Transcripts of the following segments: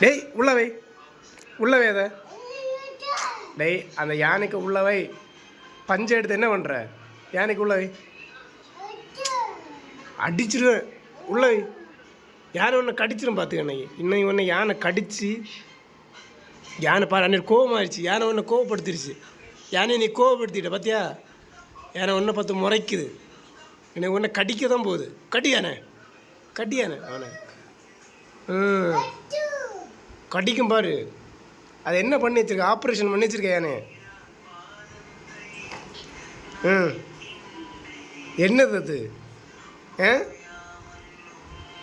டேய் உள்ளவை உள்ளவை அதை. டேய் அந்த யானைக்கு உள்ளவை பஞ்சை எடுத்து என்ன பண்ணுற யானைக்கு உள்ளவை அடிச்சிருவேன். உள்ளவை யானை ஒன்று கடிச்சிடும் பார்த்துக்க அன்னைக்கு. இன்னைக்கு ஒன்று யானை கடிச்சு யானை பாரு அன்னைக்கு கோவமாயிடுச்சு யானை ஒன்று கோவப்படுத்திடுச்சு யானை நீ கோவப்படுத்திட்ட பார்த்தியா யானை ஒன்றை பார்த்து முறைக்குது. எனக்கு ஒன்று கடிக்க தான் போகுது. கடி யானை. கடி யானை. அவனை ம் கடிக்கும் பாரு. அது என்ன பண்ணி வச்சிருக்க? ஆப்ரேஷன் பண்ணி வச்சிருக்க யானே? ம் என்னது அது? ஆ?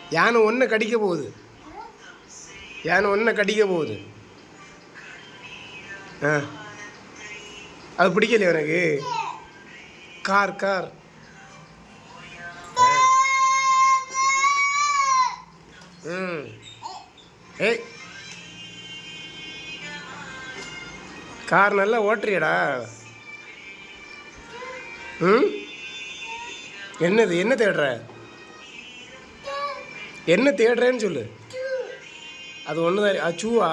யானை ஒன்றை கடிக்க போகுது. யானை ஒன்றை கடிக்க போகுது. ஆ. அது பிடிக்கலையே எனக்கு கார் கார். ம். ஏய். கார் நல்லா ஓட்டுறியடா. ம்? என்னது என்ன தேடுற? என்ன தேடுறேன்னு சொல்லு. அது ஒன்று தான் அச்சூவா சூவா?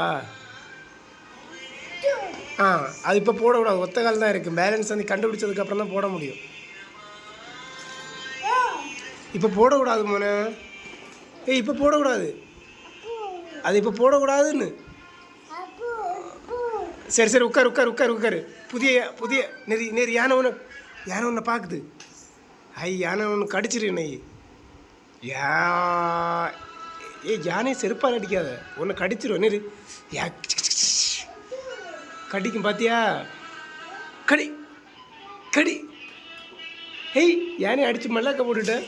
ஆ அது இப்போ போடக்கூடாது. ஒத்த கால் தான் இருக்குது பேலன்ஸ் வந்து கண்டுபிடிச்சதுக்கப்புறம் தான் போட முடியும். இப்போ போடக்கூடாது மோனே. ஏய் இப்போ போடக்கூடாது. அது இப்போ போடக்கூடாதுன்னு. சரி சரி உட்கார் உட்கார் உட்கார் உட்காரு. புதிய புதிய நெறி நெறி யானை ஒன்று யானை ஒன்று பார்க்குது ஐ யானை ஒன்று கடிச்சிரு நெய் யா ஏய் யானை செருப்பால் அடிக்காத ஒன்று கடிச்சிரும் நெறி. யா கடிக்கும் பார்த்தியா கடி கடி. ஹேய் யானை அடிச்சு மல்லாக்க போட்டுட்டேன்